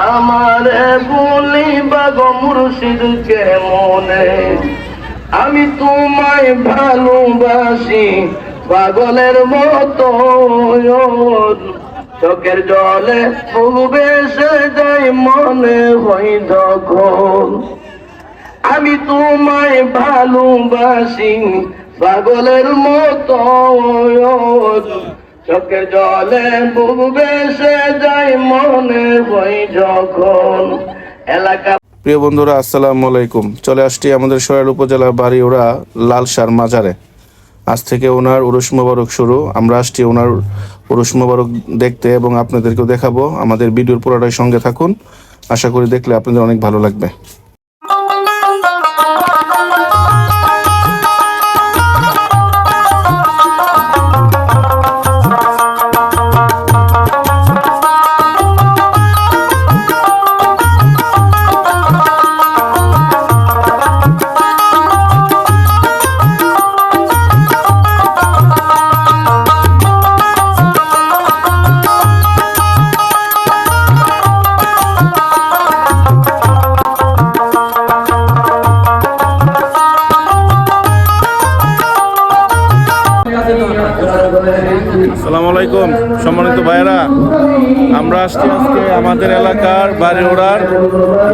আমারে বলি বাগো মুর্শিদকে মনে আমি তোমায় ভালোবাসি, পাগলের মতো। চোখের জলে সে যাই মনে হই যখন আমি তোমায় ভালোবাসি, পাগলের মতো। চোখের জলে ডুবে সে যাই মনে হই যখন এলাকা প্রিয় বন্ধুরা, আসসালামু আলাইকুম। চলে আসছি আমাদের সরাইল উপজেলার বাড়ি ওরা লালসার মাজারে। আজ থেকে ওনার উরুস মোবারক শুরু। আমরা আসছি ওনার উরুস মোবারক দেখতে এবং আপনাদেরকেও দেখাবো। আমাদের ভিডিওর পুরোটাই সঙ্গে থাকুন। আশা করি দেখলে আপনাদের অনেক ভালো লাগবে। আসসালামু আলাইকুম সম্মানিত ভাইরা আমরা আসছি আজকে আমাদের এলাকার বাড়ি ওড়ার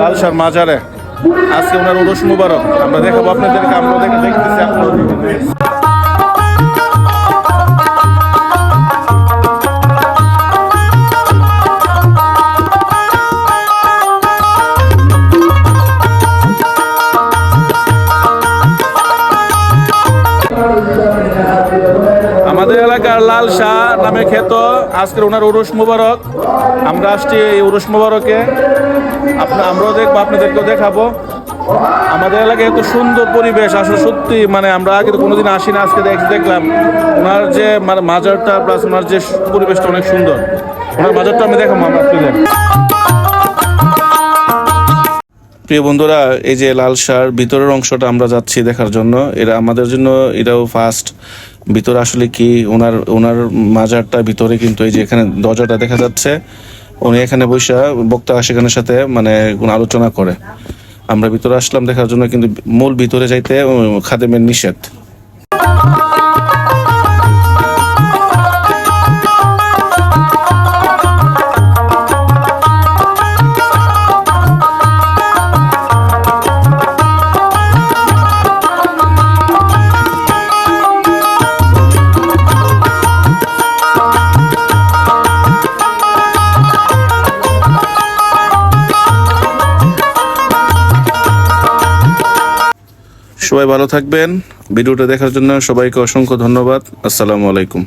লালসার মাজারে। আজকে ওনার উরস মুবারক। আমরা দেখাবো আপনাদেরকে আমরা দেখে দেখতেছি আপনারা আমাদের এলাকার লাল শাহ নামে খ্যাত আজকের ওনার উরুস মুবারক। আমরা আসছি এই উরুস মুবারকে। আপনার আমরাও দেখব, আপনাদেরকেও দেখাবো। আমাদের এলাকায় এত সুন্দর পরিবেশ, আসলে সত্যি মানে আমরা আগে তো কোনোদিন আসি না আজকে দেখ- দেখলাম। ওনার যে মানে মাজারটা প্লাস ওনার যে পরিবেশটা অনেক সুন্দর। ওনার মাজারটা আমি দেখাবো, আমরা আপনাদের প্রিয় বন্ধুরা, এই যে লাল সার ভিতরের অংশটা আমরা যাচ্ছি দেখার জন্য। এরা আমাদের জন্য এটাও ফার্স্ট ভিতরে আসলে কি ওনার ওনার মাজারটা ভিতরে কিন্তু এই যে এখানে দরজাটা দেখা যাচ্ছে, উনি এখানে বৈশা বক্তা সেখানের সাথে মানে আলোচনা করে। আমরা ভিতরে আসলাম দেখার জন্য কিন্তু মূল ভিতরে যাইতে খাদেমের নিষেধ। সবাই ভালো থাকবেন। ভিডিওটা দেখার জন্য সবাইকে অসংখ্য ধন্যবাদ। আসসালামু আলাইকুম।